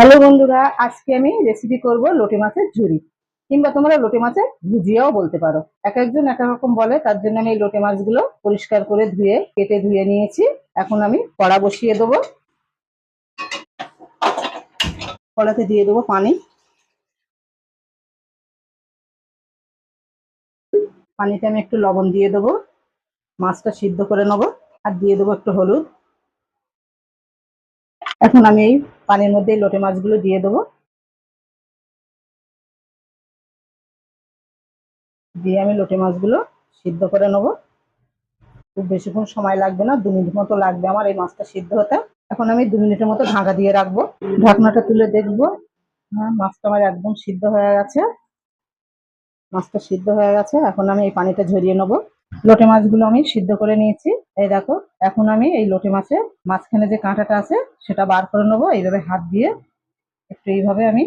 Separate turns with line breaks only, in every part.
Hello বন্ধুরা, আজকে আমি রেসিপি করব লোটে মাছের ঝুরি। কিংবা তোমরা লোটে মাছের ভুজিয়াও বলতে পারো। এক একজন এক এক রকম বলে, তার জন্য আমি এই লোটে মাছগুলো পরিষ্কার করে ধুয়ে, কেটে ধুয়ে নিয়েছি। এখন আমি কড়া বসিয়ে দেবো। কড়াতে দিয়ে দেবো পানি। পানিতে আমি একটু লবণ দিয়ে দেবো। মাছটা সিদ্ধ করে নেব। আর দিয়ে দেবো একটু হলুদ। এখন আমি এই পানির মধ্যে লোটে মাছগুলো দিয়ে দেবো। দিয়ে আমি লোটে মাছগুলো সিদ্ধ করে নেব। খুব বেশিক্ষণ সময় লাগবে না, দু মিনিট মতো লাগবে আমার এই মাছটা সিদ্ধ হতে। এখন আমি দু মিনিটের মতো ঢাকা দিয়ে রাখব। ঢাকনাটা তুলে দেখব। হ্যাঁ মাছটা আমার একদম সিদ্ধ হয়ে গেছে। মাছটা সিদ্ধ হয়ে গেছে। এখন আমি এই পানিটা ঝরিয়ে নেব। লোটে মাছগুলো আমি সিদ্ধ করে নিয়েছি। এই দেখো, এখন আমি এই লোটে মাছের মাঝখানে যে কাঁটাটা আছে, সেটা বার করে নেব। এইভাবে হাত দিয়ে একটু এইভাবে আমি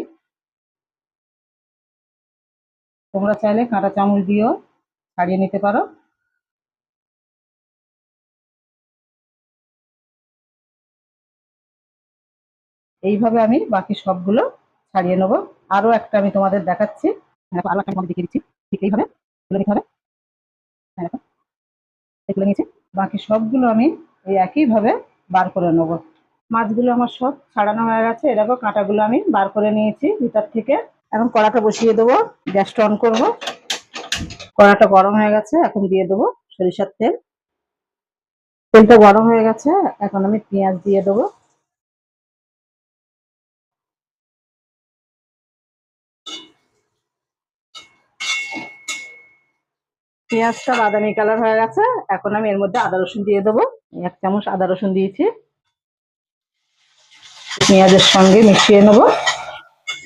তোমরা চাইলে কাঁটা চামচ দিয়েও ছাড়িয়ে নিতে পারো। এইভাবে আমি বাকি সবগুলো ছাড়িয়ে নেব। আরও একটা আমি তোমাদের দেখাচ্ছি। দেখিয়ে দিচ্ছি। ঠিক এইভাবে, তুলে হবে। এগুলো নিয়েছি। বাকি সবগুলো আমি এই একইভাবে বার করে নেব। মাছগুলো আমার সব ছাড়ানো হয়ে গেছে। এরকম কাঁটাগুলো আমি বার করে নিয়েছি ভিতর থেকে। এখন কড়াটা বসিয়ে দেবো। গ্যাসটা অন করব। কড়াটা গরম হয়ে গেছে, এখন দিয়ে দেবো সরিষার তেল। তেলটা গরম হয়ে গেছে, এখন আমি পেঁয়াজ দিয়ে দেবো। পেঁয়াজটা বাদামি কালার হয়ে গেছে। এখন আমি এর মধ্যে আদা রসুন দিয়ে দেবো। এক চামচ আদা রসুন দিয়েছি। পেঁয়াজের সঙ্গে মিশিয়ে নেব।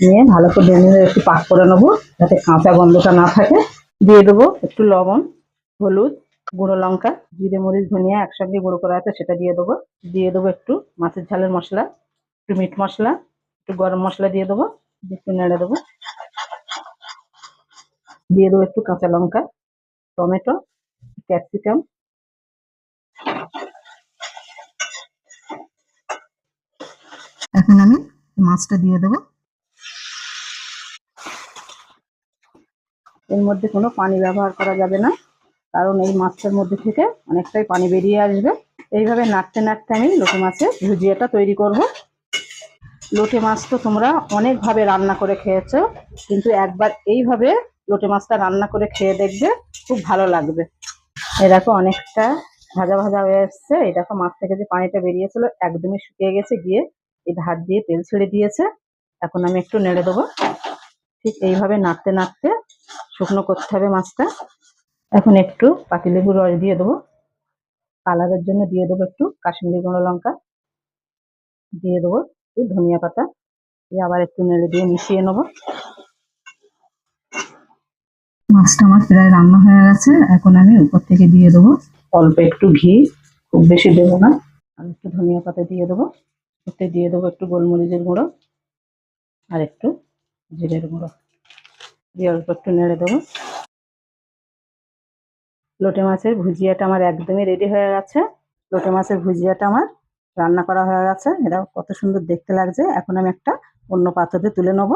নিয়ে ভালো করে ভেঙে একটু পাক করে নেব, যাতে কাঁচা গন্ধটা না থাকে। দিয়ে দেবো একটু লবণ, হলুদ, গুঁড়ো লঙ্কা, জিরে, মরিচ, ধনিয়া একসঙ্গে গুঁড়ো করা আছে সেটা দিয়ে দেবো। দিয়ে দেবো একটু মাছের ঝালের মশলা, একটু মিট মশলা, একটু গরম মশলা দিয়ে দেবো, একটু নেড়ে দেবো। দিয়ে দেবো একটু কাঁচা লঙ্কা। Tomato capsicum. এখন আমি মাছটা দিয়ে দেবো। এর মধ্যে কোনো পানি ব্যবহার করা যাবে না কারণ এই মাছটার মধ্যে থেকে অনেকটাই পানি বেরিয়ে আসবে। এইভাবে নাড়তে নাড়তে আমি লোটে মাছের ভুজিয়াটা তৈরি করব। লোটে মাছ তো তোমরা অনেকভাবে রান্না করে খেয়েছো কিন্তু একবার এইভাবে লোটে মাছটা রান্না করে খেয়ে দেখবে, খুব ভালো লাগবে। এরকম অনেকটা ভাজা ভাজা হয়ে এসছে। দেখো মাছ থেকে যে পানিটা বেরিয়েছিল, একদমই শুকিয়ে গেছে। গিয়ে এই ধার দিয়ে তেল ছেড়ে দিয়েছে। এখন আমি একটু নেড়ে দেবো। ঠিক এইভাবে নাড়তে নাড়তে শুকনো করতে হবে মাছটা। এখন একটু পাতিলেবুর রস দিয়ে দেবো। কালারের জন্য দিয়ে দেবো একটু কাশ্মীরি গুঁড়ো লঙ্কা। দিয়ে দেবো একটু ধনিয়া পাতা। দিয়ে আবার একটু নেড়ে দিয়ে মিশিয়ে নেব। মাছটা আমার প্রায় রান্না হয়ে গেছে। এখন আমি উপর থেকে দিয়ে দেবো। অল্প একটু ঘি, খুব বেশি দেবো না। আর একটু ধনিয়া পাতা দিয়ে দেবো। এতে দিয়ে দেবো একটু গোলমরিচের গুঁড়ো আর একটু জিরের গুঁড়ো। দিয়ে অল্প একটু নেড়ে দেবো। লোটে মাছের ভুজিয়াটা আমার একদমই রেডি হয়ে গেছে। লোটে মাছের ভুজিয়াটা আমার রান্না করা হয়ে গেছে। এটা কত সুন্দর দেখতে লাগছে। এখন আমি একটা অন্য পাত্রতে তুলে নেব।